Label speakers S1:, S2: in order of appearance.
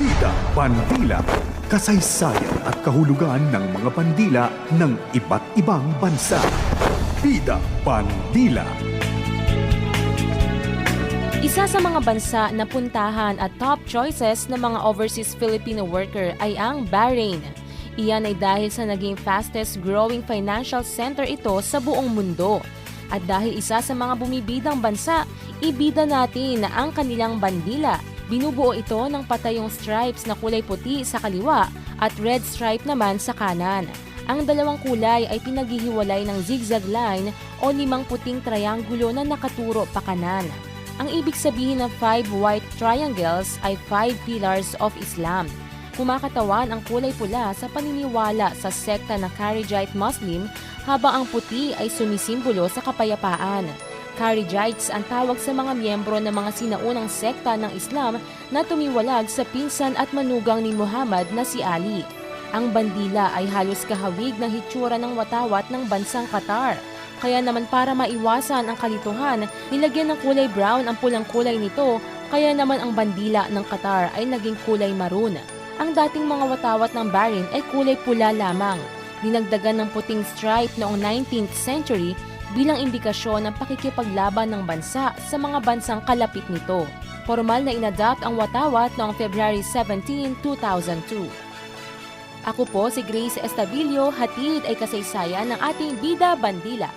S1: Bida Bandila Kasaysayan at kahulugan ng mga bandila ng iba't ibang bansa Bida Bandila
S2: Isa sa mga bansa na puntahan at top choices ng mga overseas Filipino worker ay ang Bahrain. Iyan ay dahil sa naging fastest growing financial center ito sa buong mundo. At dahil isa sa mga bumibidang bansa, ibida natin na ang kanilang bandila. Binubuo ito ng patayong stripes na kulay puti sa kaliwa at red stripe naman sa kanan. Ang dalawang kulay ay pinaghihiwalay ng zigzag line o limang puting triangulo na nakaturo pa kanan. Ang ibig sabihin ng five white triangles ay five pillars of Islam. Kumakatawan ang kulay pula sa paniniwala sa sekta na Kharijite Muslim habang ang puti ay sumisimbolo sa kapayapaan. Kharijites ang tawag sa mga miyembro ng mga sinaunang sekta ng Islam na tumiwalag sa pinsan at manugang ni Muhammad na si Ali. Ang bandila ay halos kahawig ng hitsura ng watawat ng bansang Qatar. Kaya naman para maiwasan ang kalituhan, nilagyan ng kulay brown ang pulang kulay nito, kaya naman ang bandila ng Qatar ay naging kulay maroon. Ang dating mga watawat ng Bahrain ay kulay pula lamang. Dinagdagan ng puting stripe noong 19th century bilang indikasyon ng pakikipaglaban ng bansa sa mga bansang kalapit nito. Formal na inadapt ang watawat noong February 17, 2002. Ako po si Grace Estabilio, hatid ay kasaysayan ng ating Bida Bandila.